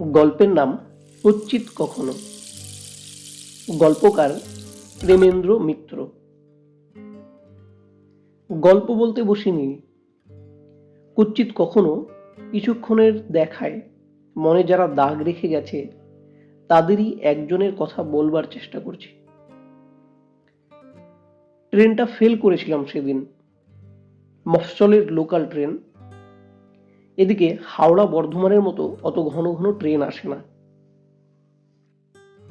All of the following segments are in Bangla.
গল্পের নাম কচ্চিত কখনো। গল্পকার প্রেমেন্দ্র মিত্র। গল্প বলতে বসিনি। কচ্চিত কখনো কিছুক্ষণের দেখায় মনে যারা দাগ রেখে গেছে, তাদেরই একজনের কথা বলবার চেষ্টা করছি। ট্রেনটা ফেল করেছিলাম সেদিন। মফসলের লোকাল ট্রেন এদিকে হাওড়া বর্ধমানের মতো অত ঘন ঘন ট্রেন আসে না।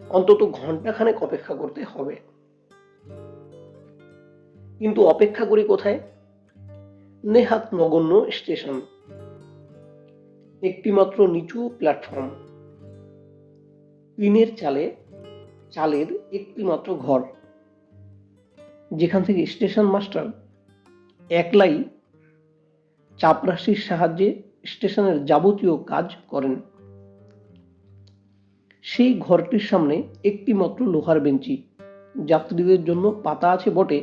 অন্তত ঘন্টাখানেক অপেক্ষা করতে হবে। কিন্তু অপেক্ষা করি কোথায়? নেহাত নগণ্য স্টেশন। একটিমাত্র নিচু প্ল্যাটফর্ম। টিনের চালে, চালের একটিমাত্র ঘর। যেখান থেকে স্টেশন মাস্টার একলাই চাপরাশির সাহায্যে স্টেশনের যাবতীয় কাজ করেন। সেই ঘরটির সামনে একটি মাত্র লোহার বেঞ্চি। যাত্রীদের জন্য পাতা আছে বটে,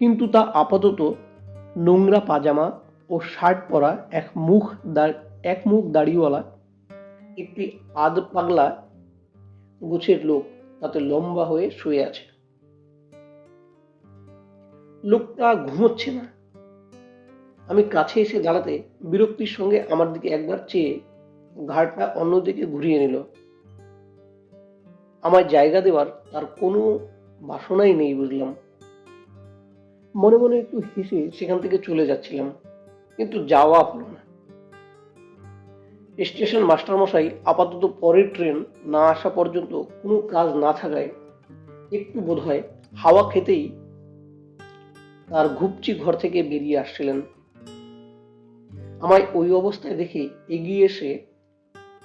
কিন্তু তা আপাতত নোংরা পাজামা ও শার্ট পরা এক মুখ এক মুখ দাড়িওয়ালা, একটি আধ পাগলা গোছের লোক তাতে লম্বা হয়ে শুয়ে আছে। লোকটা ঘুমোচ্ছে না। আমি কাছে এসে দাঁড়াতে বিরক্তির সঙ্গে আমার দিকে একবার চেয়ে ঘাড়টা অন্যদিকে ঘুরিয়ে নিল। আমায় জায়গা দেওয়ার তার কোনো বাসনাই নেই বুঝলাম। মনে মনে একটু হেসে সেখান থেকে চলে যাচ্ছিলাম, কিন্তু যাওয়া হলো না। স্টেশন মাস্টারমশাই আপাতত পরের ট্রেন না আসা পর্যন্ত কোনো কাজ না থাকায় একটু বোধ হয় হাওয়া খেতেই তার ঘুপচি ঘর থেকে বেরিয়ে আসছিলেন। আমায় ওই অবস্থায় দেখে এগিয়ে এসে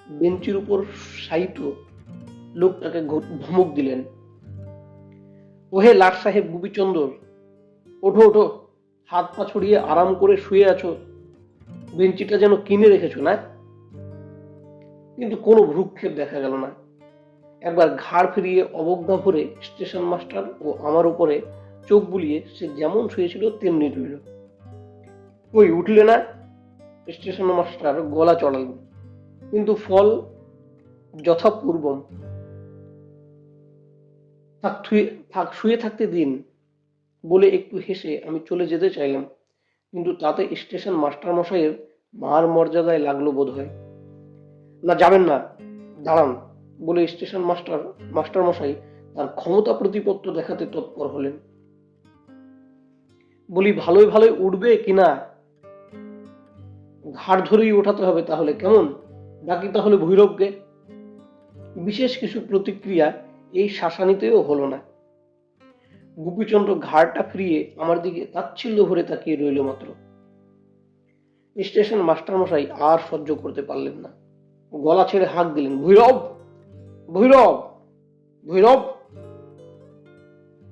বেঞ্চির উপর শায়িত লোকটাকে ধমক দিলেন। ওহে লাট সাহেব গুপিচন্দর, ওঠো ওঠো, হাত পা ছড়িয়ে আরাম করে শুয়ে আছো, বেঞ্চিটা যেন কিনে রেখেছো না? কিন্তু কোনো ভ্রুক্ষেপ দেখা গেল না। একবার ঘাড় ফিরিয়ে অবজ্ঞা ভরে স্টেশন মাস্টার ও আমার উপরে চোখ বুলিয়ে সে যেমন শুয়েছিল, তেমনি রইল। ওই উঠলে না? স্টেশন মাস্টার গলা চড়ালেন কিন্তু ফল যথাপূর্বম। থাক থাক, শুয়ে থাকতে দিন বলে একটু হেসে আমি চলে যেতে চাইলাম। কিন্তু তাতে স্টেশন মাস্টার মশাইয়ের মার মর্যাদায় লাগল বোধ হয় না, যাবেন না, দাঁড়ান বলে স্টেশন মাস্টার মাস্টার মশাই তার ক্ষমতা প্রতিপত্ত দেখাতে তৎপর হলেন। বলি, ভালোই ভালোই উঠবে কিনা ঘাড় ধরেই ওঠাতে হবে তাহলে, কেমন? ডাকি তাহলে ভৈরবকে। বিশেষ কিছু প্রতিক্রিয়া এই শাসানিতেও হলো না। গুপিচন্দ্র ঘাড়টা ফিরিয়ে আমার দিকে তাচ্ছিল্য ভরে তাকিয়ে রইল মাত্র। স্টেশন মাস্টারমশাই আর সহ্য করতে পারলেন না। গলা ছেড়ে হাঁক দিলেন, ভৈরব! ভৈরব! ভৈরব!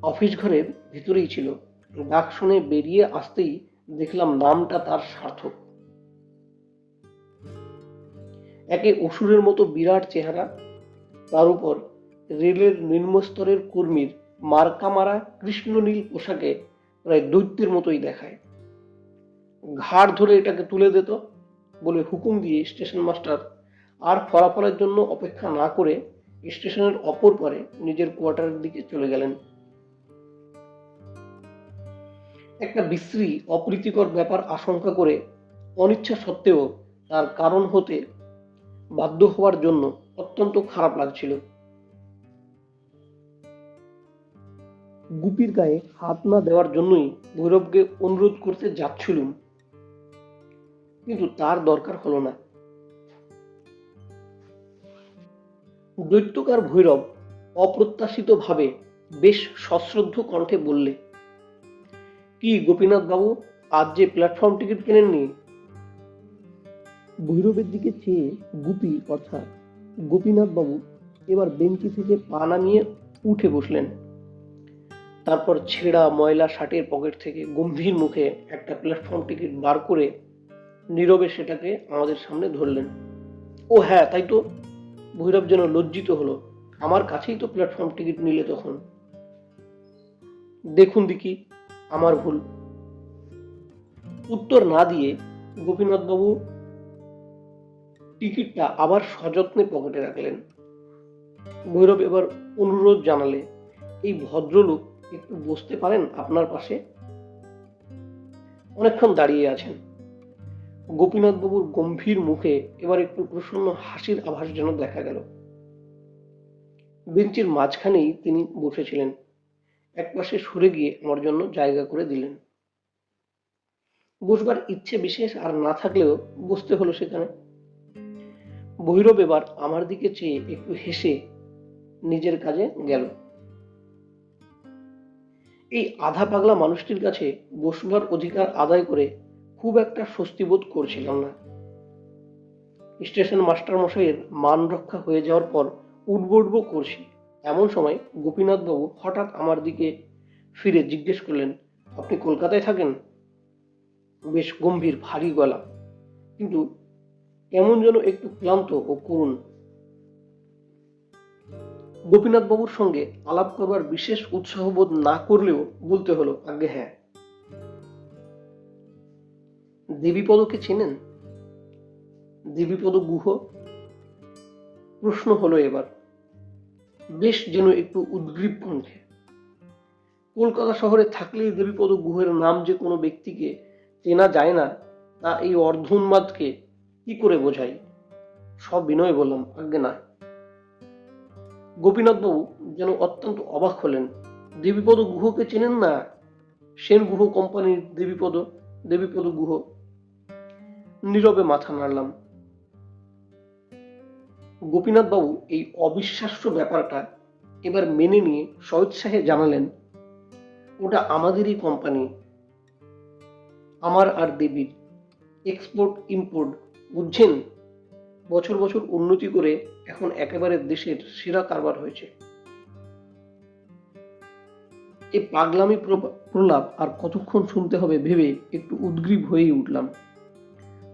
অফিস ঘরের ভিতরেই ছিল। ডাক শুনে বেরিয়ে আসতেই দেখলাম নামটা তার সার্থক। একে অসুরের মতো বিরাট চেহারা। তার উপর রেলের নিম্নস্তরের কর্মীর মার্কা মারা কৃষ্ণনীল পোশাকে প্রায় দৈত্যের মতোই দেখায়। ঘাড় ধরে এটাকে তুলে দিত বলে হুকুম দিয়ে স্টেশন মাস্টার আর ফলাফলের জন্য অপেক্ষা না করে স্টেশনের অপর পারে নিজের কোয়ার্টারের দিকে চলে গেলেন। একটা বিশ্রী, অপ্রীতিকর ব্যাপার আশঙ্কা করে অনিচ্ছা সত্ত্বেও তার কারণ হতে বাধ্য হওয়ার জন্য অত্যন্ত খারাপ লাগছিল। গুপির গায়ে হাত না দেওয়ার জন্যই ভৈরবকে অনুরোধ করতে যাচ্ছিলুম। কিন্তু তার দরকার হলো না। দৈত্যকার ভৈরব অপ্রত্যাশিত ভাবে বেশ সশ্রদ্ধ কণ্ঠে বললে, কি গোপীনাথ বাবু আজ যে প্ল্যাটফর্ম টিকিট কেনেননি ভৈরবের দিকে চেয়ে গুপি, অর্থাৎ গোপীনাথ বাবু এবার বেঞ্চি থেকে পা নামিয়ে উঠে বসলেন। তারপর ছেঁড়া ময়লা শার্টের পকেট থেকে গম্ভীর মুখে একটা প্ল্যাটফর্ম টিকিট বার করে নীরবে সেটাকে আমাদের সামনে ধরলেন। ও হ্যাঁ তাই তো। ভৈরব যেন লজ্জিত হলো। আমার কাছেই তো প্ল্যাটফর্ম টিকিট নিলে তখন। দেখুন দেখি আমার ভুল। উত্তর না দিয়ে গোপীনাথ বাবু টিকিটটা আবার সযত্নে পকেটে রাখলেন। ভৈরব এবার অনুরোধ জানালে, এই ভদ্রলোক একটু বসতে পারেন আপনার পাশে? অনেকক্ষণ দাঁড়িয়ে আছেন। গোপীনাথ বাবুর গম্ভীর মুখে এবার একটু প্রসন্ন হাসির আভাস যেন দেখা গেল। বেঞ্চের মাঝখানেই তিনি বসেছিলেন। একপাশে সরে গিয়ে আমার জন্য জায়গা করে দিলেন। বসবার ইচ্ছে বিশেষ আর না থাকলেও বসতে হলো সেখানে। ভৈরব এবার আমার দিকে চেয়ে একটু হেসে নিজের কাজে গেল। এই আধা পাগলা মানুষটির কাছে বসবার অধিকার আদায় করে খুব একটা স্বস্তি বোধ করছিলাম না। স্টেশন মাস্টার মশাইয়ের মান রক্ষা হয়ে যাওয়ার পর উঠবো উঠবো করছি। এমন সময় গোপীনাথবাবু হঠাৎ আমার দিকে ফিরে জিজ্ঞেস করলেন, আপনি কলকাতায় থাকেন? বেশ, গম্ভীর, ভারী গলা। কিন্তু কেমন যেন একটু ক্লান্ত ও করুণ। গোপীনাথ বাবুর সঙ্গে আলাপ করবার বিশেষ উৎসাহ বোধ না করলেও বলতে হলো আগে হ্যাঁ। দেবীপদকে চেনেন? দেবীপদ গুহ প্রশ্ন হলো এবার। বেশ যেন একটু উদ্গ্রীব কণ্ঠে। কলকাতা শহরে থাকলেই দেবীপদ গুহের নাম যে কোনো ব্যক্তিকে চেনা যায় না, তা এই অর্ধোন্মাদকে কি করে বোঝাই? সব বিনয় বললাম, আজ্ঞে না গোপীনাথ বাবু যেন অত্যন্ত অবাক হলেন। দেবীপদ গুহকে চেনেন না? সেন গুহ কোম্পানির দেবীপদ দেবীপদ গুহ। নীরবে মাথা নাড়লাম। গোপীনাথ বাবু এই অবিশ্বাস্য ব্যাপারটা এবার মেনে নিয়ে স্বউৎসাহে জানালেন, ওটা আমাদেরই কোম্পানি। আমার আর দেবীর। এক্সপোর্ট, ইম্পোর্ট বুঝছেন বছর বছর উন্নতি করে এখন একেবারে দেশের সেরা কারবার হয়েছে। এই পাগলামি প্রলাপ আর কতক্ষণ শুনতে হবে ভেবে একটু উদ্গ্রীব হয়েই উঠলাম।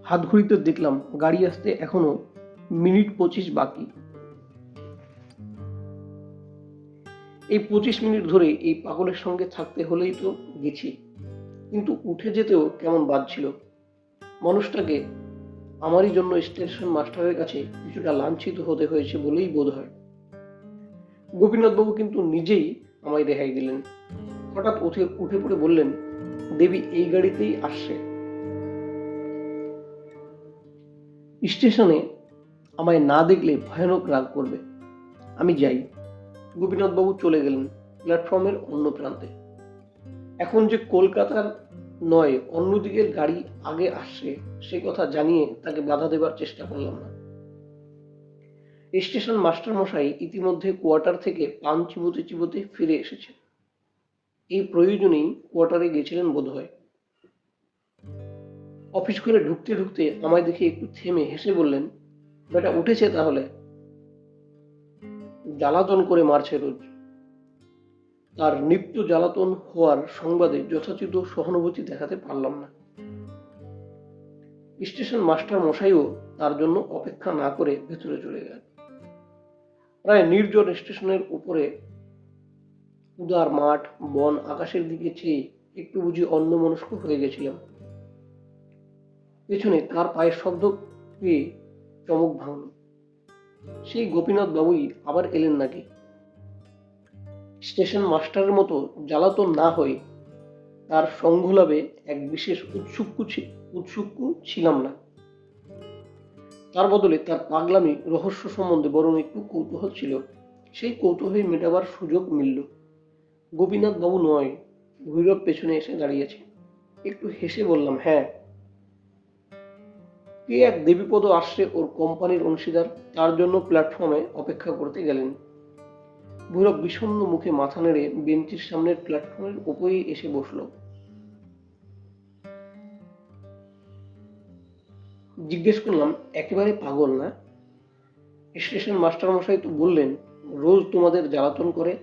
হাত ঘড়িতে দেখলাম গাড়ি আসতে এখনও মিনিট পঁচিশ বাকি। এই পঁচিশ মিনিট ধরে এই পাগলের সঙ্গে থাকতে হলেই তো গেছি। কিন্তু উঠে যেতেও কেমন বাদ ছিল। মানুষটাকে আমারই জন্য স্টেশন মাস্টারের কাছে কিছুটা লাঞ্ছিত হতে হয়েছে বলেই বোধ হয় গোপীনাথবাবু কিন্তু নিজেই আমায় রেহাই দিলেন। হঠাৎ উঠে উঠে পড়ে বললেন, দেবী, এই গাড়িতেই আসছে। স্টেশনে আমায় না দেখলে ভয়ানক রাগ করবে। আমি যাই। গোপীনাথবাবু চলে গেলেন প্ল্যাটফর্মের অন্য প্রান্তে। এখন যে কলকাতার নয় অন্যদিকের গাড়ি আগে আসছে সে কথা জানিয়ে তাকে বাধা দেবার চেষ্টা করলাম না। স্টেশন মাস্টার মশাই ইতিমধ্যে কোয়ার্টার থেকে পান চিবোতে চিবোতে ফিরে এসেছেন। এই প্রয়োজনেই কোয়ার্টারে গেছিলেন বোধহয়। অফিস করে ঢুকতে ঢুকতে আমায় দেখে একটু থেমে হেসে বললেন, বেটা, উঠেছে তাহলে? জ্বালাতন করে মারছে রোজ। তার নিত্য জ্বালাতন হওয়ার সংবাদে যথাচিত সহানুভূতি দেখাতে পারলাম না। স্টেশন মাস্টার মশাইও তার জন্য অপেক্ষা না করে ভেতরে চলে গেল প্রায় নির্জন স্টেশনের উপরে উদার মাঠ, বন আকাশের দিকে চেয়ে একটু বুঝি অন্যমনস্ক হয়ে গেছিলাম। পেছনে তার পায়ের শব্দ পেয়ে চমক ভাঙল। সেই গোপীনাথ বাবুই আবার এলেন নাকি? স্টেশন মাস্টারের মতো জ্বালাতন না হয়ে তার সংঘলাভে এক বিশেষ উৎসুক্কু ছি- উৎসুক্কু ছিলাম না। তার বদলে তার পাগলামি রহস্য সম্বন্ধে বরং একটু কৌতূহল ছিল। সেই কৌতূহল মেটাবার সুযোগ মিলল। গোপীনাথ বাবু নয়, ভৈরব পেছনে এসে দাঁড়িয়েছে। একটু হেসে বললাম হ্যাঁ কে এক দেবীপদ আসছে ওর কোম্পানির অংশীদার, তার জন্য প্ল্যাটফর্মে অপেক্ষা করতে গেলেন। ভৈরব বিষণ্ণ মুখে মাথা নেড়ে বেঞ্চির সামনের প্ল্যাটফর্মের উপরেই এসে বসল। জিজ্ঞেস করলাম, একেবারে পাগল না? স্টেশন মাস্টার মশাই তো বললেন, রোজ তোমাদের জ্বালাতন করে।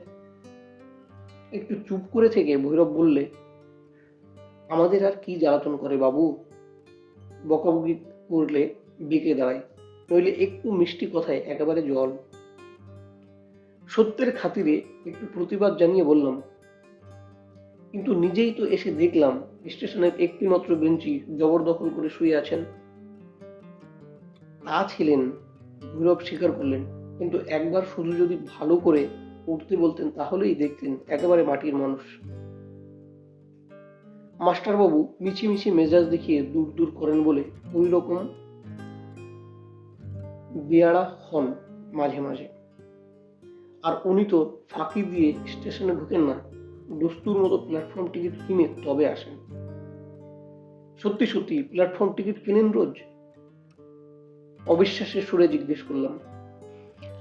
একটু চুপ করে থেকে ভৈরব বললে, আমাদের আর কি জ্বালাতন করে বাবু? বকাবকি করলে বেঁকে দাঁড়ায়। নইলে একটু মিষ্টি কথায় একেবারে জল। সত্যের খাতিরে একটু প্রতিবাদ জানিয়ে বললাম। কিন্তু নিজেই তো এসে দেখলাম, স্টেশনের একটি মাত্র বেঞ্চি জবরদখল করে শুয়ে আছেন। তা ছিলেন, ভৈরব স্বীকার করলেন, কিন্তু একবার শুধু যদি ভালো করে উঠতে বলতেন তাহলেই দেখতেন একেবারে মাটির মানুষ। মাস্টারবাবু মিছিমিছি মেজাজ দেখিয়ে দূর দূর করেন বলে ওই রকম বেয়াড়া হন মাঝে মাঝে। আর উনি তো ফাঁকি দিয়ে স্টেশনে ঢুকেন না। দস্তুর মতো প্ল্যাটফর্ম টিকিট কিনে তবে আসেন। সত্যি সত্যি প্ল্যাটফর্ম টিকিট কিনেন রোজ? অবিশ্বাসের সুরে জিজ্ঞেস করলাম।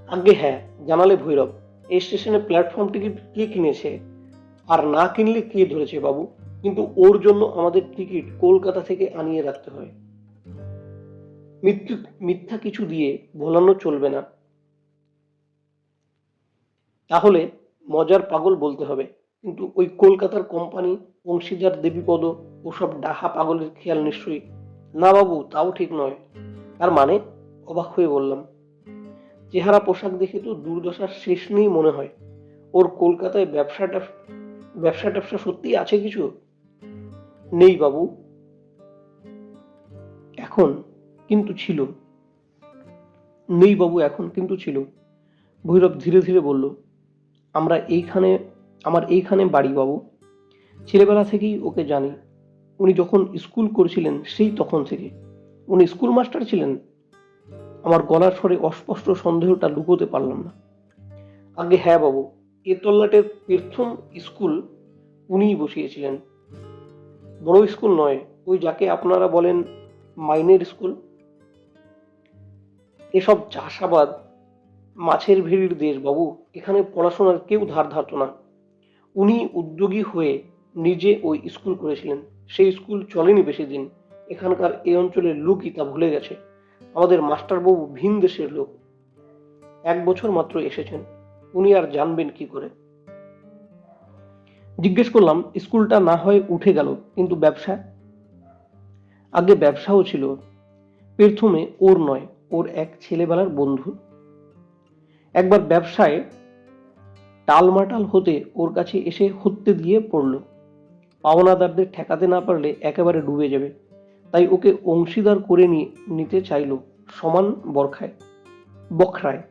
আগে হ্যাঁ জানালে ভৈরব, এই স্টেশনে প্ল্যাটফর্ম টিকিট কে কিনেছে? আর না কিনলে কে ধরেছে বাবু? কিন্তু ওর জন্য আমাদের টিকিট কলকাতা থেকে আনিয়ে রাখতে হয়। মিথ্যা কিছু দিয়ে ভোলানো চলবে না। তাহলে মজার পাগল বলতে হবে। কিন্তু ওই কলকাতার কোম্পানি, অংশীদার দেবীপদ, ওসব ডাহা পাগলের খেয়াল নিশ্চয়ই? না বাবু, তাও ঠিক নয়। তার মানে অবাক হয়ে বললাম, চেহারা পোশাক দেখে তো দুর্দশার শেষ নেই মনে হয়। ওর কলকাতায় ব্যবসাটা ব্যবসা ট্যাবসা সত্যি আছে কিছু? নেই বাবু। এখন কিন্তু ছিল। নেই বাবু, এখন কিন্তু ছিল। ভৈরব ধীরে ধীরে বলল আমরা এইখানে, আমার এইখানে বাড়ি বাবু। ছেলেবেলা থেকেই ওকে জানি। উনি যখন স্কুল করেছিলেন সেই তখন থেকে। উনি স্কুল মাস্টার ছিলেন। আমার গলার স্বরে অস্পষ্ট সন্দেহটা লুকোতে পারলাম না। আগে হ্যাঁ বাবু, এ তল্লাটের প্রথম স্কুল উনিই বসিয়েছিলেন। বড় স্কুল নয়, ওই যাকে আপনারা বলেন মাইনের স্কুল। এসব চাষাবাদ মাছের ভেড়ির দেশ বাবু, এখানে পড়াশোনার কেউ ধার ধারত না। উনি উদ্যোগী হয়ে নিজে ওই স্কুল করেছিলেন। সেই স্কুল চলেনি বেশি দিন এখানকার এই অঞ্চলের লোকই তা ভুলে গেছে। আমাদের মাস্টারবাবু ভিন দেশের লোক। এক বছর মাত্র এসেছেন। উনি আর জানবেন কি করে। জিজ্ঞেস করলাম, স্কুলটা না হয় উঠে গেল, কিন্তু ব্যবসা? আগে ব্যবসাও ছিল। প্রথমে ওর নয়, ওর এক ছেলেবেলার বন্ধু। একবার ব্যবসায় টালমাটাল হতে ওর কাছে এসে হত্যে দিয়ে পড়ল। পাওনাদারদের ঠেকাতে না পারলে একেবারে ডুবে যাবে। তাই ওকে অংশীদার করে নিয়ে নিতে চাইল সমান বরখায়, বখরায়।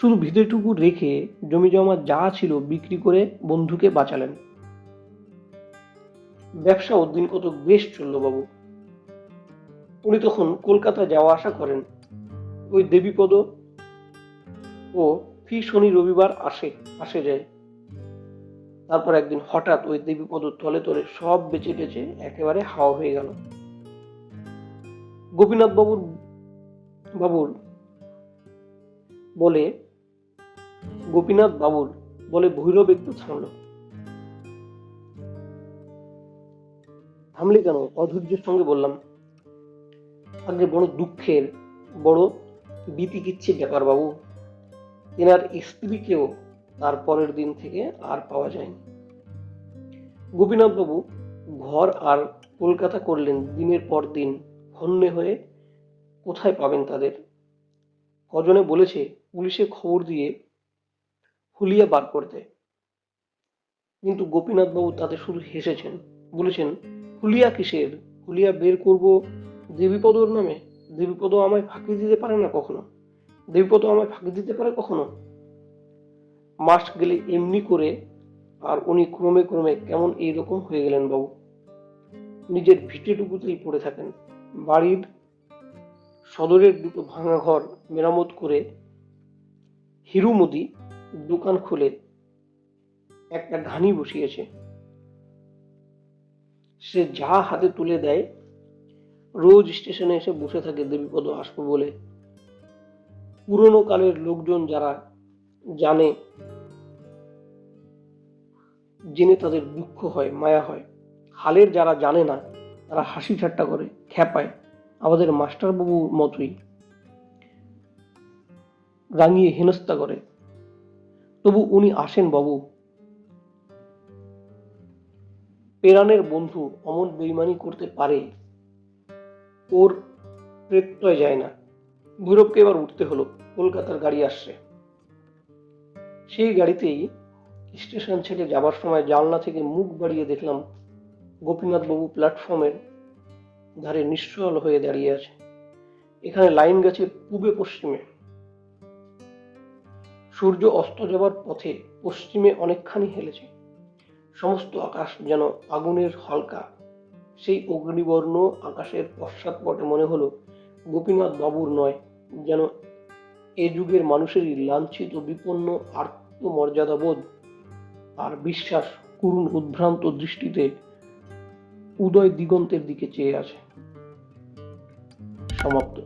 শুধু ভিতরটুকু রেখে জমি জমা যা ছিল বিক্রি করে বন্ধুকে বাঁচালেন। ব্যবসাও দিন কত বেশ চলল বাবু। উনি তখন কলকাতা যাওয়া আসা করেন। ওই দেবীপদ ও ফি শনি রবিবার আসে আসে যায়। তারপর একদিন হঠাৎ ওই দেবীপদ তলে তলে সব বেঁচে টেচে একেবারে হাওয়া হয়ে গেল। গোপীনাথ বাবুর বাবুর বলে গোপীনাথ বাবুর বলে ভৈরব একটু থামলো। থামলি কেন? অধৈর্যের সঙ্গে বললাম, আগে বড় দুঃখের, বড় বিতিকিচ্ছে ব্যাপার বাবু। তেনার স্ত্রীকেও তার পরের দিন থেকে আর পাওয়া যায়নি। গোপীনাথ বাবু ঘর আর কলকাতা করলেন, দিনের পর দিন হন্যে হয়ে কোথায় পাবেন তাদের? কজনে বলেছে, পুলিশে খবর দিয়ে হুলিয়া বার করতে। কিন্তু গোপীনাথ বাবু তাতে শুধু হেসেছেন, বলেছেন হুলিয়া কিসের? হুলিয়া বের করব দেবীপদর নামে? দেবীপদ আমায় ফাঁকি দিতে পারে না কখনো? দেবীপদ আমায় ফাঁকি দিতে পারে কখনো? মাস গেলে এমনি করে আর উনি ক্রমে ক্রমে কেমন এইরকম হয়ে গেলেন বাবু। নিজের ভিটেটুকুতেই পড়ে থাকেন। বাড়ির সদরের দুটো ভাঙা ঘর মেরামত করে হিরুমদি দোকান খুলে একটা ঘানি বসিয়েছে। সে যা হাতে তুলে দেয়, রোজ স্টেশনে এসে বসে থাকে দেবীপদ আসব বলে। পুরনো কালের লোকজন যারা জানে জেনে তাদের দুঃখ হয়, মায়া হয়। হালের যারা জানে না, তারা হাসি ঠাট্টা করে, খ্যাপায়। আমাদের মাস্টারবাবুর মতোই রাঙিয়ে হেনস্থা করে। তবু উনি আসেন বাবু। পেরানের বন্ধু অমন বেইমানি করতে পারে, ওর প্রত্যয় যায় না। ভৈরবকে এবার উঠতে হলো। কলকাতার গাড়ি আসছে। সেই গাড়িতেই স্টেশন ছেড়ে যাবার সময় জানলা থেকে মুখ বাড়িয়ে দেখলাম গোপীনাথ বাবু প্ল্যাটফর্মের ধারে নিশ্চল হয়ে দাঁড়িয়ে আছে। এখানে লাইন গেছে পূবে পশ্চিমে। সূর্য অস্ত যাবার পথে পশ্চিমে অনেকখানি হেলেছে। সমস্ত আকাশ যেন আগুনের হালকা। সেই অগ্নিবর্ণ আকাশের পশ্চাৎপটে মনে হলো গোপীনাথ বাবুর নয়, যেন এ যুগের মানুষেরই লাঞ্ছিত, বিপন্ন, আত্মমর্যাদাবোধ। আর বিশ্বাস করুণ উদ্ভ্রান্ত দৃষ্টিতে উদয় দিগন্তের দিকে চেয়ে আছে। সমাপ্ত।